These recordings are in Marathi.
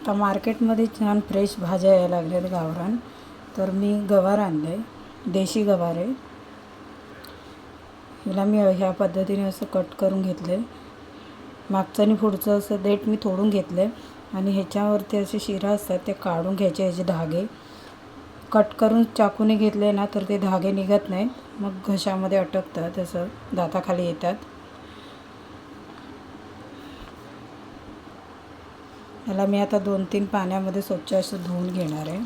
आता मार्केटमध्ये छान फ्रेश भाज्या यायला लागल्यात गावरान. तर मी गवार आणलं आहे देशी गवार आहे. हिला मी ह्या पद्धतीने असं कट करून घेतलं आहे मागचं आणि पुढचं असं देठ मी तोडून घेतलं आहे आणि ह्याच्यावरती असे शिरा असतात ते काढून घ्यायचे ह्याचे धागे. कट करून चाकूने घेतले ना तर ते धागे निघत नाहीत. मग घशामध्ये अटकतात असं दाताखाली येतात. याला मी आता दोन तीन पाण्यामध्ये स्वच्छ असं धुवून घेणार आहे.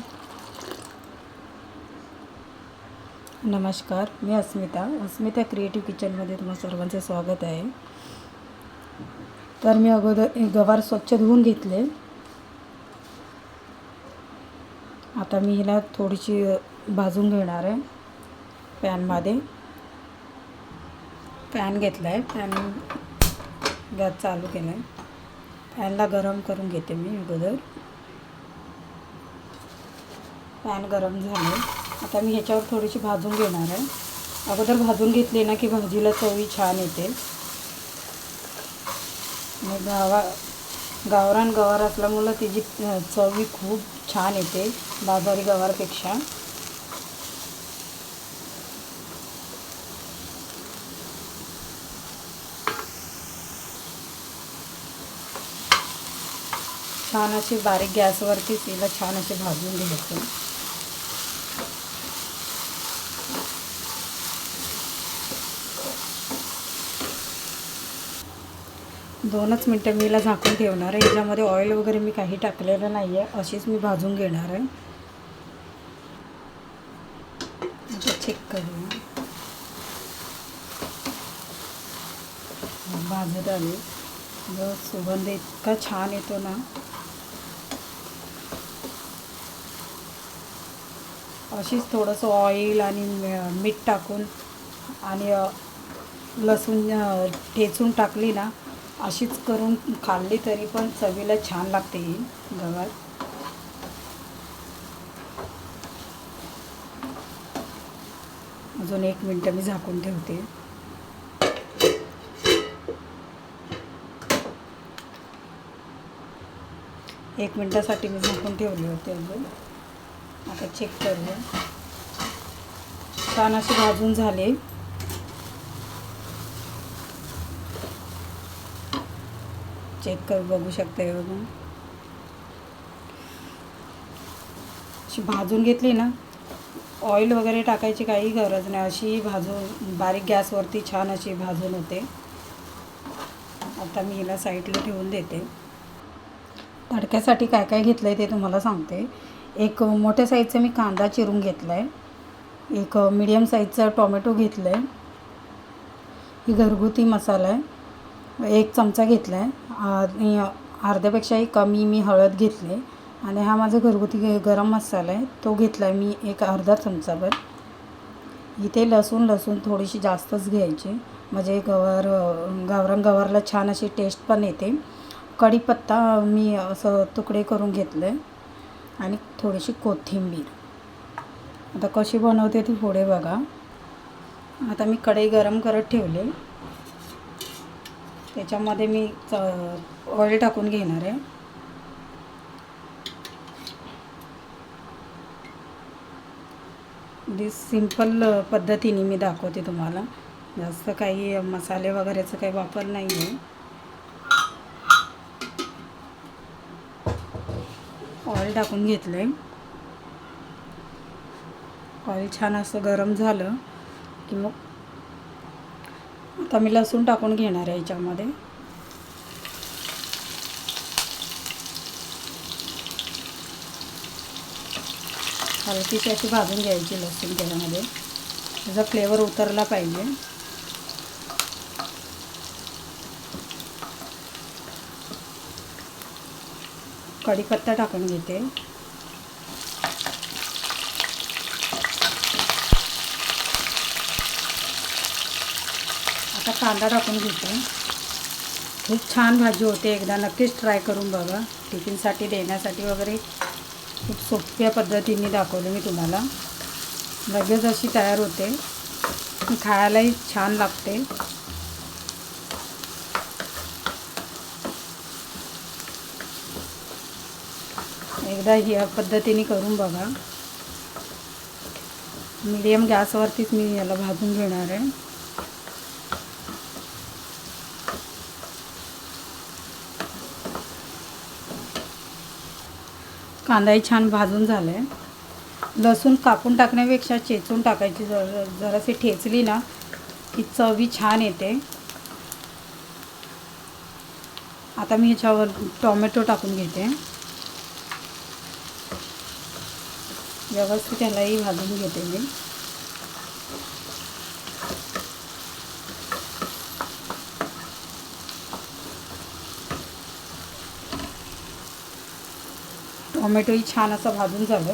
नमस्कार मी अस्मिता. अस्मिता क्रिएटिव्ह किचनमध्ये तुम्हा सर्वांचे स्वागत आहे. तर मी अगोदर गवार स्वच्छ धुवून घेतले. आता मी हिला थोडीशी भाजून घेणार आहे पॅनमध्ये पॅन घेतला आहे पॅन गॅस चालू केला आहे पॅनला गरम करून घेते मी अगोदर. पॅन गरम झाले. आता मी ह्याच्यावर थोडीशी भाजून घेणार आहे. अगोदर भाजून घेतली ना की भाजीला चवी छान येते. आणि गावा गावरान गवार असल्यामुळं तिची चवी खूप छान येते बाजारी गवारपेक्षा. छान अशी बारीक गॅसवरती तिला छान असे भाजून घ्यायचं. दोनच मिनटं मी हिला झाकून ठेवणार आहे. याच्यामध्ये ऑइल वगैरे मी काही टाकलेलं नाही आहे अशीच मी भाजून घेणार आहे. चेक करू. भाजत आली. सुगंध इतका छान येतो ना. अशीच थोडंसं ऑइल आणि मीठ टाकून आणि लसूण ठेचून टाकली ना अशीच करून खाल्ली तरी पण चवीला छान लागते ही गवार. अजून एक मिनटं मी झाकून ठेवते. एक मिनटासाठी मी झाकून ठेवली होती अजून. आता चेक करूया. छान असे भाजून झाले. चेक कर बघू शकता हे बघून अशी भाजून घेतली ना ऑइल वगैरे टाकायची काही गरज नाही. अशी भाजून बारीक गॅसवरती छान अशी भाजून होते. आता मी हिला साईडला ठेवून देते. तडक्यासाठी काय काय घेतलं आहे ते तुम्हाला सांगते. एक मोठ्या साईजचा मी कांदा चिरून घेतला आहे एक मिडियम साईजचा टोमॅटो घेतला आहे ही घरगुती मसाला आहे. एक चमचा घेतला आहे अर्ध्यापेक्षाही कमी मी हळद घेतली. आहे आणि हा माझा घरगुती गरम मसाला आहे. तो घेतला आहे मी एक अर्धा चमचाभर. इथे लसूण लसूण थोडीशी जास्तच घ्यायची. म्हणजे गवार गावरान गवारला छान अशी टेस्ट पण येते. कढीपत्ता मी असं तुकडे करून घेतलं आहे आणि थोडीशी कोथिंबीर. आता कशी बनवते ती पुढे बघा. आता मी कढई गरम करत ठेवले. त्याच्यामध्ये मी च ऑइल टाकून घेणार आहे. अगदी सिंपल पद्धतीने मी दाखवते तुम्हाला. जास्त काही मसाले वगैरेचं काही वापर नाही आहे ऑइल टाकून घेतलं आहे ऑइल छान असं गरम झालं की मग आता मी लसूण टाकून घेणार आहे याच्यामध्ये. हलकीशी अशी भाजून घ्यायची लसूण त्याच्यामध्ये. त्याचा फ्लेवर उतरला पाहिजे. कढीपत्ता टाकून घेते. आता कांदा टाकून घेते. खूप छान भाजी होते. एकदा नक्कीच ट्राय करून बघा. टिफिनसाठी देण्यासाठी वगैरे खूप सोप्या पद्धतीने दाखवले मी तुम्हाला. लगेच अशी तयार होते. खायलाही छान लागते. एकदा ह्या पद्धतीने करून बघा. मीडियम गॅसवरतीच मी याला भाजून घेणार आहे. कांदाही छान भाजून झाला आहे लसूण कापून टाकण्यापेक्षा चेचून टाकायची जर जराशी ठेचली ना की चवी छान येते. आता मी ह्याच्यावर टोमॅटो टाकून घेते. व्यवस्थित त्यालाही भाजून घेते मी. टोमॅटोही छान असं भाजून झालं.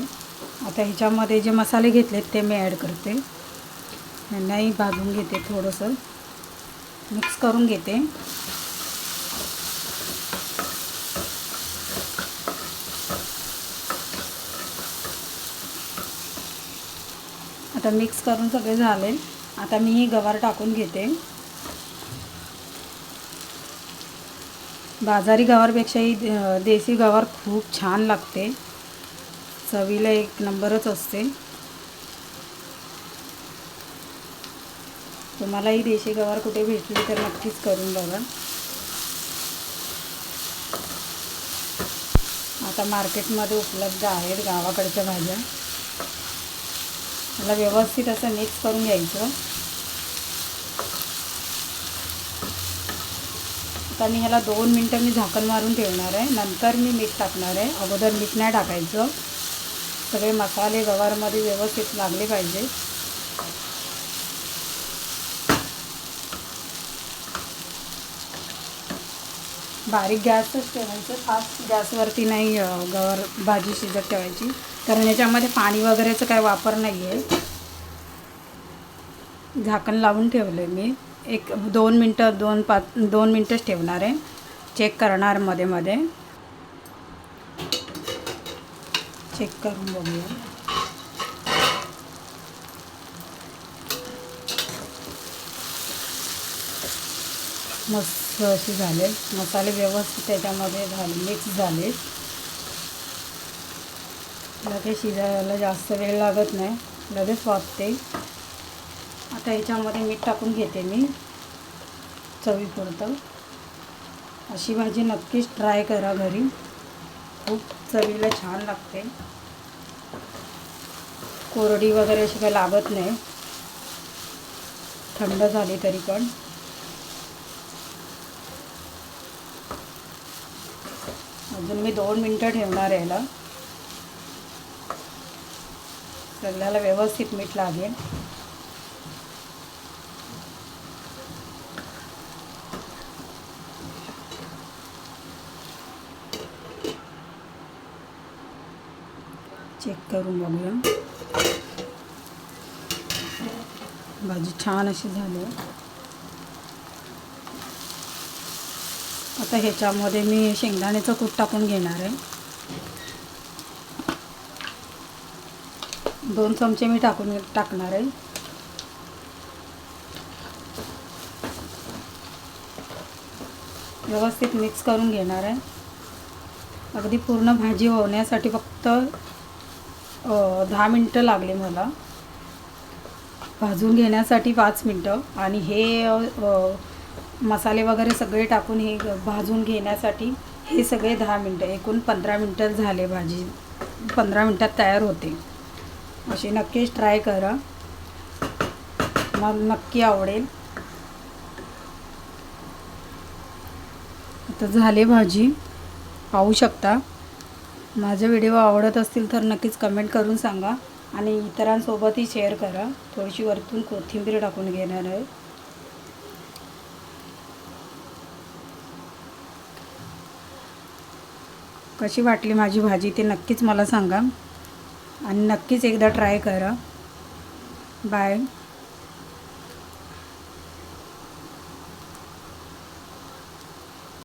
आता ह्याच्यामध्ये जे मसाले घेतलेत ते मी ॲड करते. यांनाही भाजून घेते थोडंसं. मिक्स करून घेते. आता मिक्स करून सगळे झाले. आता मी ही गवार टाकून घेते. बाजारी गवारपेक्षाही देसी देशी गवार खूप छान लागते. चवीला एक नंबरच असते. तुम्हालाही देशी गवार कुठे भेटली तर नक्कीच करून बघा. आता मार्केटमध्ये उपलब्ध आहेत गावाकडच्या भाज्या. मला व्यवस्थित असं मिक्स करून घ्यायचं. आता मी ह्याला दोन मिनटं मी झाकण मारून ठेवणार आहे. नंतर मी मीठ टाकणार आहे. अगोदर मीठ नाही टाकायचं. सगळे मसाले गवारमध्ये व्यवस्थित लागले पाहिजे. बारीक गॅसच ठेवायचं. फास्ट गॅसवरती नाही गवार भाजी शिजत ठेवायची. कारण याच्यामध्ये पाणी वगैरेचं काय वापर नाही आहे झाकण लावून ठेवलं मी. एक दोन मिनटं दोन पाच दोन मिनटंच ठेवणार आहे. चेक करणार मध्ये मध्ये. चेक करून बघूया. मस्त अशी झाले. मसाले व्यवस्थित त्याच्यामध्ये झाले मिक्स झाले. लगेच शिजायला जास्त वेळ लागत नाही. लगेच वापते आता याच्यामध्ये मीठ टाकून घेते मी. चवीपुरतं अशी भाजी नक्कीच ट्राय करा घरी. खूप चवीला छान लागते. कोरडी वगैरे अशी काही लागत नाही. थंड झाली तरी पण. अजून मी दोन मिनटं ठेवणार आहे याला. सगळ्याला व्यवस्थित मीठ लागेल. चेक करून बघूया. भाजी छान अशी झाली. आता ह्याच्यामध्ये मी शेंगदाण्याचं कूट टाकून घेणार आहे. दोन चमचे मी टाकून टाकणार आहे. व्यवस्थित मिक्स करून घेणार आहे. अगदी पूर्ण भाजी होण्यासाठी फक्त दहा मिनटं लागले मला. भाजून घेण्यासाठी पाच मिनटं. आणि हे मसाले वगैरे सगळे टाकून हे भाजून घेण्यासाठी हे सगळे दहा मिनटं. एकूण पंधरा मिनटं झाले भाजी. पंधरा मिनटात तयार होते. अशी नक्कीच ट्राय करा. मग नक्की आवडेल. आता झाले भाजी. पाहू शकता. माझे व्हिडिओ आवडत असतील तर नक्कीच कमेंट करून सांगा आणि इतरांसोबतही शेअर करा. थोडीशी वरतून कोथिंबीर टाकून घेणार आहे. कशी वाटली माझी भाजी ते नक्कीच मला सांगा. आणि नक्कीच एकदा ट्राय करा. बाय.